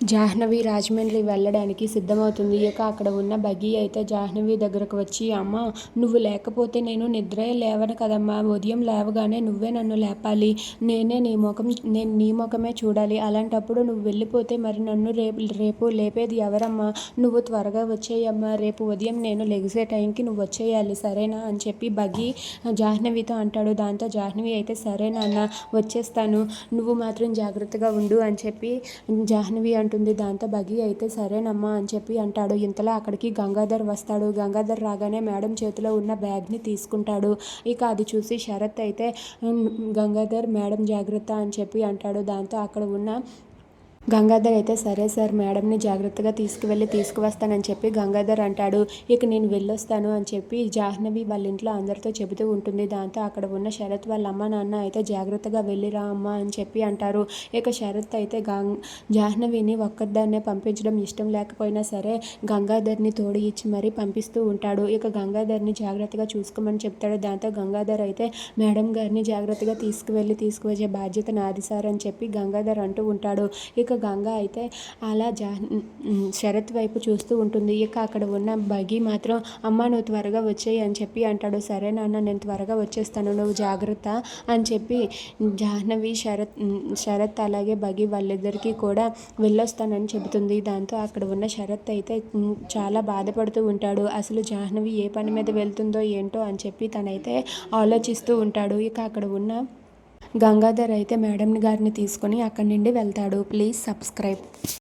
జాహ్నవి రాజమండ్రి వెళ్ళడానికి సిద్ధమవుతుంది. ఇక అక్కడ ఉన్న బగ్గీ అయితే జాహ్నవి దగ్గరకు వచ్చి అమ్మ నువ్వు లేకపోతే నేను నిద్ర లేవను కదమ్మా. ఉదయం లేవగానే నువ్వే నన్ను లేపాలి. నేనే నీ ముఖం నేను నీ ముఖమే చూడాలి. అలాంటప్పుడు నువ్వు వెళ్ళిపోతే మరి నన్ను రేపు రేపు లేపేది ఎవరమ్మా? నువ్వు త్వరగా వచ్చేయమ్మా. రేపు ఉదయం నేను లెగిసే టైంకి నువ్వు వచ్చేయాలి. సరేనా? అని చెప్పి బగ్గీ జాహ్నవితో అంటాడు. దాంతో జాహ్నవి అయితే సరే నాన్న వచ్చేస్తాను. నువ్వు మాత్రం జాగ్రత్తగా ఉండు అని చెప్పి జాహ్నవి అంటుంది దాంతో బగి అయితే సరేనమ్మా అని చెప్పి అంటాడు. ఇంతలో అక్కడికి గంగాధర్ వస్తాడు. గంగాధర్ రాగానే మేడం చేతిలో ఉన్న బ్యాగ్ని తీసుకుంటాడు. ఇక అది చూసి శరత్ అయితే గంగాధర్ మేడం జాగ్రత్త అని చెప్పి అంటాడు. దాంతో అక్కడ ఉన్న గంగాధర్ అయితే సరే సార్ మేడంని జాగ్రత్తగా తీసుకువెళ్ళి తీసుకువస్తానని చెప్పి గంగాధర్ అంటాడు. ఇక నేను వెళ్ళొస్తాను అని చెప్పి జాహ్నవి వాళ్ళ ఇంట్లో అందరితో చెబుతూ ఉంటుంది. దాంతో అక్కడ ఉన్న శరత్ వాళ్ళ అమ్మ నాన్న అయితే జాగ్రత్తగా వెళ్ళిరా అమ్మ అని చెప్పి అంటారు. ఇక శరత్ అయితే గంగ్ జాహ్నవిని ఒక్కదాన్నే పంపించడం ఇష్టం లేకపోయినా సరే గంగాధర్ని తోడు ఇచ్చి మరీ పంపిస్తూ ఉంటాడు. ఇక గంగాధర్ని జాగ్రత్తగా చూసుకోమని చెప్తాడు. దాంతో గంగాధర్ అయితే మేడం గారిని జాగ్రత్తగా తీసుకువెళ్ళి తీసుకువచ్చే బాధ్యత నాది సార్ అని చెప్పి గంగాధర్ అంటూ ఉంటాడు. ఇక ఇక గంగ అయితే అలా జా శరత్ వైపు చూస్తూ ఉంటుంది. ఇక అక్కడ ఉన్న బగి మాత్రం అమ్మ నువ్వు త్వరగా వచ్చేయి అని చెప్పి అంటాడు. సరే నాన్న నేను త్వరగా వచ్చేస్తాను నువ్వు జాగ్రత్త అని చెప్పి జాహ్నవి శరత్ శరత్ అలాగే బగి వాళ్ళిద్దరికీ కూడా వెళ్ళొస్తానని చెబుతుంది. దాంతో అక్కడ ఉన్న శరత్ అయితే చాలా బాధపడుతూ ఉంటాడు. అసలు జాహ్నవి ఏ పని మీద వెళ్తుందో ఏంటో అని చెప్పి తనైతే ఆలోచిస్తూ ఉంటాడు. ఇక అక్కడ ఉన్న గంగాధర్ అయితే మేడం గారిని తీసుకొని అక్కడి నుండి వెళ్తాడు. Please subscribe.